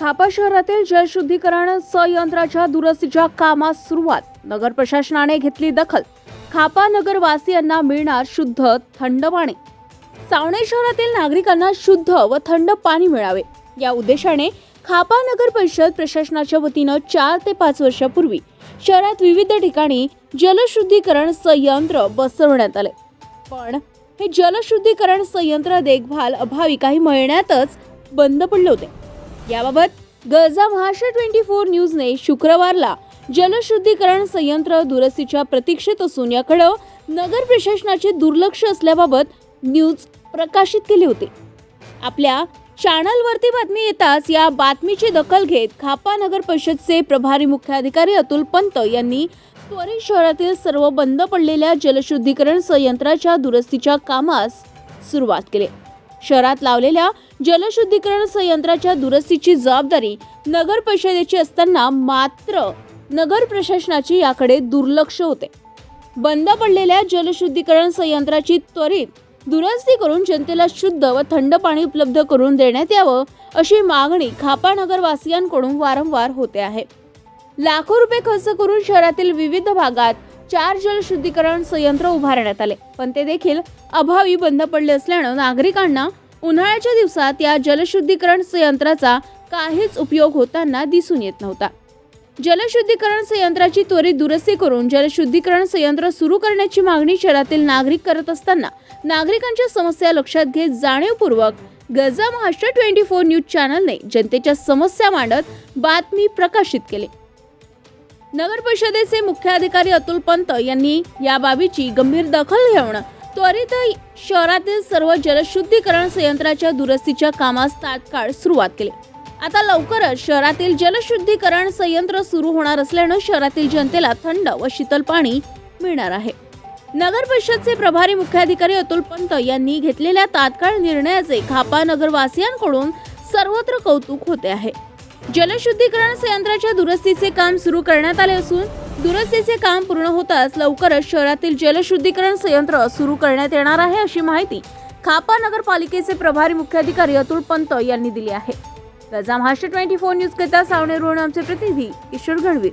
खापा शहरातील जलशुद्धीकरण संयंत्राच्या दुरुस्तीच्या कामास सुरुवात. नगर प्रशासनाने घेतली दखल. खापा नगरवासियांना मिळणार शुद्ध थंड पाणी. सावणे शहरातील नागरिकांना शुद्ध व थंड पाणी मिळावे. या उद्देशाने खापा नगर परिषद प्रशासनाच्या वतीनं चार ते पाच वर्षापूर्वी शहरात विविध ठिकाणी जलशुद्धीकरण संयंत्र बसवण्यात आले. पण हे जलशुद्धीकरण संयंत्र देखभाल अभावी काही महिन्यातच बंद पडले होते. याबाबत गरजा महाराष्ट्र ट्वेंटी फोर न्यूजने शुक्रवारला जलशुद्धीकरण संयंत्र दुरुस्तीच्या प्रतीक्षेत असून याकडं नगर प्रशासनाचे दुर्लक्ष असल्याबाबत न्यूज प्रकाशित केली होती. आपल्या चॅनलवरती बातमी येताच या बातमीची दखल घेत खापा नगर परिषदचे प्रभारी मुख्याधिकारी अतुल पंत यांनी त्वरित शहरातील सर्व बंद पडलेल्या जलशुद्धीकरण संयंत्राच्या दुरुस्तीच्या कामास सुरुवात केली. शहरात लावलेल्या जलशुद्धीकरण संयंत्राच्या दुरुस्तीची जबाबदारी नगर परिषदेची असताना मात्र नगर प्रशासनाची याकडे दुर्लक्ष होते. बंद पडलेल्या जलशुद्धीकरण संयंत्राची त्वरित दुरुस्ती करून जनतेला शुद्ध व थंड पाणी उपलब्ध करून देण्यात यावं अशी मागणी खापा नगरवासियांकडून वारंवार होते आहे. लाखो रुपये खर्च करून शहरातील विविध भागात चार जलशुद्धीकरण संयंत्र उभारण्यात आले. पण ते देखील अभावी बंद पडले असल्यानं नागरिकांना उन्हाळ्याच्या दिवसात या जलशुद्धीकरण संयंत्राचा काहीच उपयोग होताना दिसून येत नव्हता. जलशुद्धीकरण संयंत्राची त्वरित दुरुस्ती करून जलशुद्धीकरण संयंत्र सुरू करण्याची मागणी शहरातील नागरिक करत असताना नागरिकांच्या समस्या लक्षात घेत जाणीवपूर्वक Garja Maharashtra twenty four news चॅनलने जनतेच्या समस्या मांडत बातमी प्रकाशित केली. नगर परिषदेचे मुख्याधिकारी अतुल पंत यांनी या बाबीची गंभीर दखल घेऊन त्वरित शहरातील सर्व जलशुद्धीकरण संयंत्राच्या दुरुस्तीच्या कामास तात्काळ सुरुवात केली. आता लवकरच शहरातील जलशुद्धीकरण संयंत्र सुरू होणार असल्यानं शहरातील जनतेला थंड व शीतल पाणी मिळणार आहे. नगर परिषदचे प्रभारी मुख्याधिकारी अतुल पंत यांनी घेतलेल्या तात्काळ निर्णयाचे खापा नगरवासियांकडून सर्वत्र कौतुक होते आहे. जलशुद्धीकरण संयंत्राच्या दुरुस्तीचे काम सुरू करण्यात आले असून दुरुस्तीचे काम पूर्ण होताच लवकरच शहरातील जलशुद्धीकरण संयंत्र सुरू करण्यात येणार आहे अशी माहिती खापा नगरपालिकेचे प्रभारी मुख्याधिकारी अतुल पंत यांनी दिली आहे. Garja Maharashtra twenty four news करिता सावणे आमचे प्रतिनिधी ईश्वर गणवीर